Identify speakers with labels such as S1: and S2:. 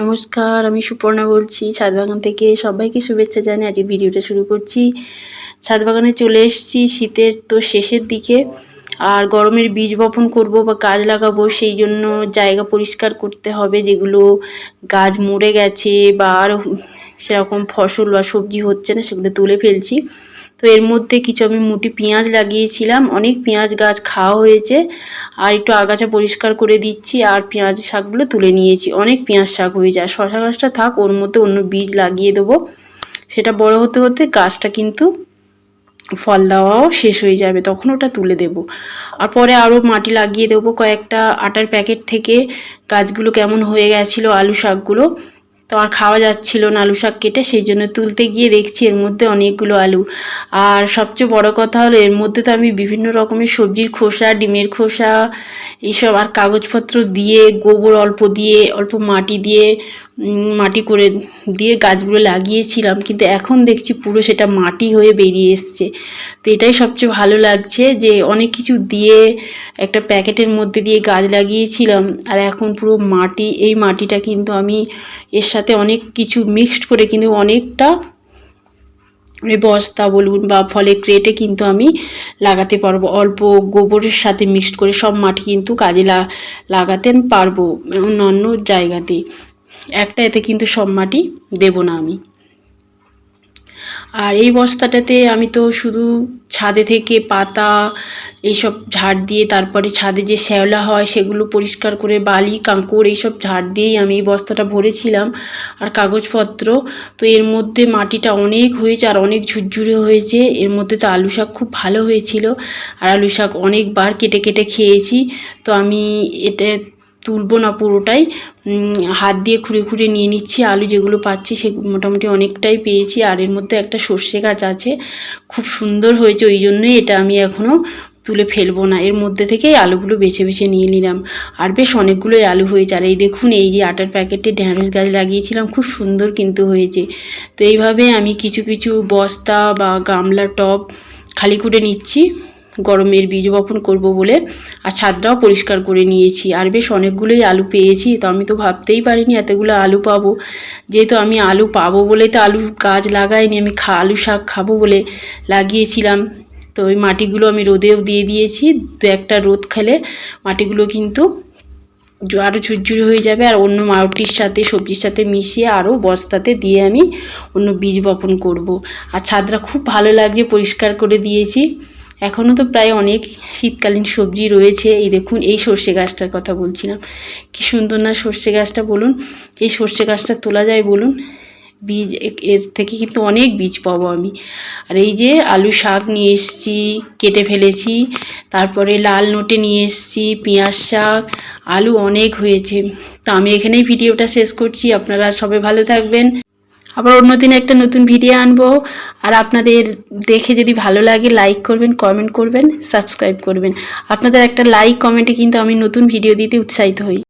S1: নমস্কার, আমি সুপর্ণা বলছি। ছাদ বাগান থেকে সবাইকে শুভেচ্ছা জানিয়ে আজকে ভিডিওটা শুরু করছি। ছাদ বাগানে চলে এসেছি, শীতের তো শেষের দিকে। আর গরমের বীজ বপন করব বা গাছ লাগাবো, সেই জন্য জায়গা পরিষ্কার করতে হবে, যেগুলো গাছ মরে গেছে বা আর সেরকম ফসল বা সবজি হচ্ছে না, সেগুলো তুলে ফেলছি। তো এর মধ্যে কিছু আমি মুটি পেঁয়াজ লাগিয়েছিলাম, অনেক পেঁয়াজ গাছ খাওয়া হয়েছে, আর একটু আগাছা পরিষ্কার করে দিচ্ছি, আর পেঁয়াজ শাকগুলো তুলে নিয়েছি। অনেক পেঁয়াজ শাক হয়ে যায় শশা গাছটা থাক, ওর মধ্যে অন্য বীজ লাগিয়ে দেবো। সেটা বড় হতে হতে গাছটা কিন্তু ফল দেওয়াও শেষ হয়ে যাবে, তখন ওটা তুলে দেব। আর পরে আরও মাটি লাগিয়ে দেবো কয়েকটা আটার প্যাকেট থেকে। গাছগুলো কেমন হয়ে গেছিল আলু শাকগুলো? তো আর খাওয়া যাচ্ছিল না আলু শাক কেটে, সেই জন্য তুলতে গিয়ে দেখছি এর মধ্যে অনেকগুলো আলু। আর সবচেয়ে বড় কথা হলো, এর মধ্যে তো আমি বিভিন্ন রকমের সবজির খোসা, ডিমের খোসা, এইসব আর কাগজপত্র দিয়ে, গোবর অল্প দিয়ে, অল্প মাটি দিয়ে মাটি করে দিয়ে গাছগুলো লাগিয়েছিলাম, কিন্তু এখন দেখছি পুরো সেটা মাটি হয়ে বেরিয়ে এসছে। তো এটাই সবচেয়ে ভালো লাগছে যে অনেক কিছু দিয়ে একটা প্যাকেটের মধ্যে দিয়ে গাছ লাগিয়েছিলাম, আর এখন পুরো মাটি, এই মাটিটা কিন্তু আমি এর সাথে অনেক কিছু মিক্সড করে কিন্তু অনেকটা মানে বস্তা বলুন বা ফলে ক্রেটে কিন্তু আমি লাগাতে পারব। অল্প গোবরের সাথে মিক্সড করে সব মাটি কিন্তু কাজে লাগাতে পারব অন্য অন্য জায়গাতে। একটা এতে কিন্তু সব মাটি দেব না আমি। আর এই বস্তাটাতে আমি তো শুধু ছাদে থেকে পাতা, এইসব ঝাড় দিয়ে তারপরে ছাদে যে শ্যাওলা হয় সেগুলো পরিষ্কার করে বালি, কাঁকড় এইসব ঝাড় দিয়েই আমি এই বস্তাটা ভরেছিলাম। আর কাগজপত্র, তো এর মধ্যে মাটিটা অনেক হয়েছে আর অনেক ঝুরঝুরে হয়েছে। এর মধ্যে তো আলু শাক খুব ভালো হয়েছিল। আর আলু শাক অনেকবার কেটে কেটে খেয়েছি। তো আমি এটা তুলবো না পুরোটাই। হাত দিয়ে খুঁড়ে খুঁড়ে নিয়ে নিচ্ছি, আলু যেগুলো পাচ্ছি সে মোটামুটি অনেকটাই পেয়েছি, আর এর মধ্যে একটা সর্ষে গাছ আছে। খুব সুন্দর হয়েছে, ওই জন্যই এটা আমি এখনও তুলে ফেলব না। এর মধ্যে থেকেই আলুগুলো বেছে বেছে নিয়ে নিলাম। আর বেশ অনেকগুলোই আলু হয়েছে, আর এই দেখুন, এই যে আটার প্যাকেটে ঢ্যাঁড়স গাছ লাগিয়েছিলাম, খুব সুন্দর কিন্তু হয়েছে। তো এইভাবে আমি কিছু কিছু বস্তা বা গামলা টব খালি করে নিচ্ছি। গরমের বীজ বপন করব বলে আর ছাদটাও পরিষ্কার করে নিয়েছি। আর বেশ অনেকগুলোই আলু পেয়েছি, তো আমি তো ভাবতেই পারিনি এতগুলো আলু পাবো। যেহেতু আমি আলু পাবো বলে তো আলু গাছ লাগাইনি, আমি খা আলু শাক খাব বলে লাগিয়েছিলাম। তো ওই মাটিগুলো আমি রোদেও দিয়ে দিয়েছি, দু একটা রোদ খেলে মাটিগুলো কিন্তু আরও ঝুরঝুরি হয়ে যাবে। আর অন্য মাটির সাথে, সবজির সাথে মিশিয়ে আরও বস্তাতে দিয়ে আমি অন্য বীজ বপন করব। আর ছাদটা খুব ভালো লাগছে, পরিষ্কার করে দিয়েছি। এখনও তো প্রায় অনেক শীতকালীন সবজি রয়েছে। এই দেখুন, এই সর্ষে গাছটার কথা বলছিলাম। কি সুন্দর না সর্ষে গাছটা বলুন। এই সর্ষে গাছটা তোলা যায় বলুন। বীজ, এর থেকে কিন্তু অনেক বীজ পাবো আমি। আর এই যে আলু শাক নিয়ে এসেছি, কেটে ফেলেছি, তারপরে লাল নোটে নিয়ে এসেছি, পেঁয়াজ শাক, আলু অনেক হয়েছে। তো আমি এখানেই ভিডিওটা শেষ করছি। আপনারা সবাই ভালো থাকবেন। আবার অন্য দিনে একটা নতুন ভিডিও আনব। আর আপনাদের দেখে যদি ভালো লাগে লাইক করবেন কমেন্ট করবেন সাবস্ক্রাইব করবেন। আপনাদের একটা লাইক কমেন্টে কিন্তু আমি নতুন ভিডিও দিতে উৎসাহিত হই।